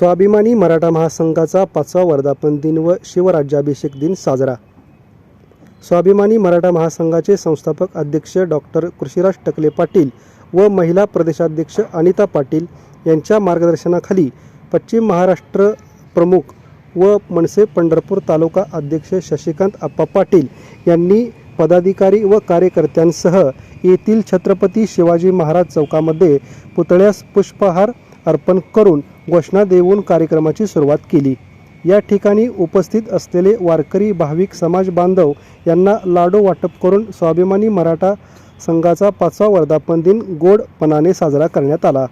स्वाभिमानी मराठा महासंघाचा पाचवा वर्धापन दिन व शिवराज्याभिषेक दिन साजरा. स्वाभिमानी मराठा महासंघाचे संस्थापक अध्यक्ष डॉक्टर कृषीराज टकले पाटील व महिला प्रदेशाध्यक्ष अनिता पाटील यांच्या मार्गदर्शनाखाली पश्चिम महाराष्ट्र प्रमुख व मनसे पंढरपूर तालुका अध्यक्ष शशिकांत आप्पा पाटील यांनी पदाधिकारी व कार्यकर्त्यांसह येथील छत्रपती शिवाजी महाराज चौकामध्ये पुतळ्यास पुष्पहार अर्पण करून घोषणा देऊन कार्यक्रमाची सुरुवात केली. या ठिकाणी उपस्थित असलेले वारकरी भाविक समाज बांधव यांना लाडू वाटप करून स्वाभिमानी मराठा संघाचा पाचवा वर्धापन दिन गोडपणाने साजरा करण्यात आला.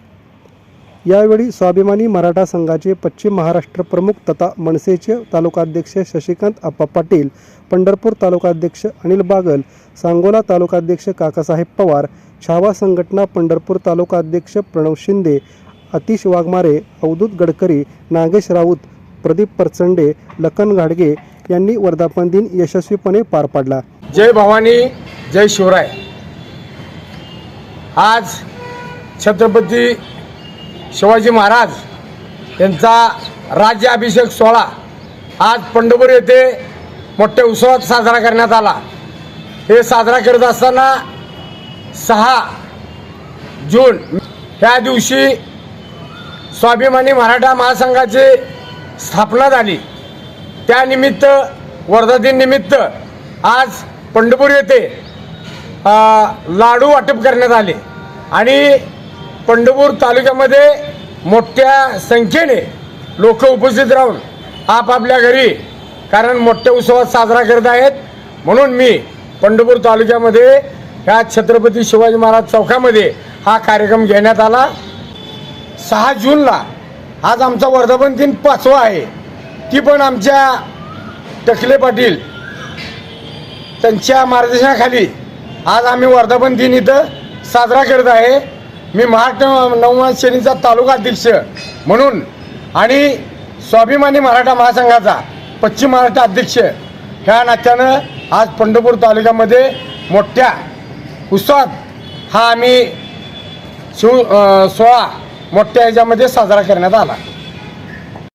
यावेळी स्वाभिमानी मराठा संघाचे पश्चिम महाराष्ट्र प्रमुख तथा मनसेचे तालुकाध्यक्ष शशिकांत आप्पा पाटील पंढरपूर तालुकाध्यक्ष अनिल बागल सांगोला तालुकाध्यक्ष काकासाहेब पवार छावा संघटना पंढरपूर तालुकाध्यक्ष प्रणव शिंदे अतिश वाघमारे अवधूत गडकरी नागेश राऊत प्रदीप परचंडे लखन घाडगे यांनी वर्धापन दिन यशस्वीपणे पार पाडला. जय भवानी जय शिवराय. आज छत्रपती शिवाजी महाराज यांचा राज्याभिषेक सोहळा आज पंढरपूर येथे मोठ्या उत्सवात साजरा करण्यात आला. हे साजरा करत असताना सहा जून ह्या दिवशी स्वाभिमानी मराठा महासंघाची स्थापना झाली. त्यानिमित्त वर्धा दिननिमित्त आज पंढरपूर येथे लाडू वाटप करण्यात आले. आणि पंढरपूर तालुक्यामध्ये मोठ्या संख्येने लोक उपस्थित राहून आपापल्या घरी कारण मोठ्या उत्सवात साजरा करत आहेत. म्हणून मी पंढरपूर तालुक्यामध्ये ह्या छत्रपती शिवाजी महाराज चौकामध्ये हा कार्यक्रम घेण्यात आला. सहा जूनला. आज आमचा वर्धापन दिन पाचवा आहे. ती पण आमच्या टकले पाटील त्यांच्या मार्गदर्शनाखाली. आज आम्ही वर्धापन दिन इथं साजरा करत आहे. मी महाराष्ट्र नवमान श्रेणीचा तालुका अध्यक्ष म्हणून आणि स्वाभिमानी मराठा महासंघाचा पश्चिम महाराष्ट्र अध्यक्ष ह्या नात्यानं आज पंढरपूर तालुक्यामध्ये मोठ्या उत्सवात हा आम्ही शिव सोळा मोठ्या ह्याच्यामध्ये साजरा करण्यात आला.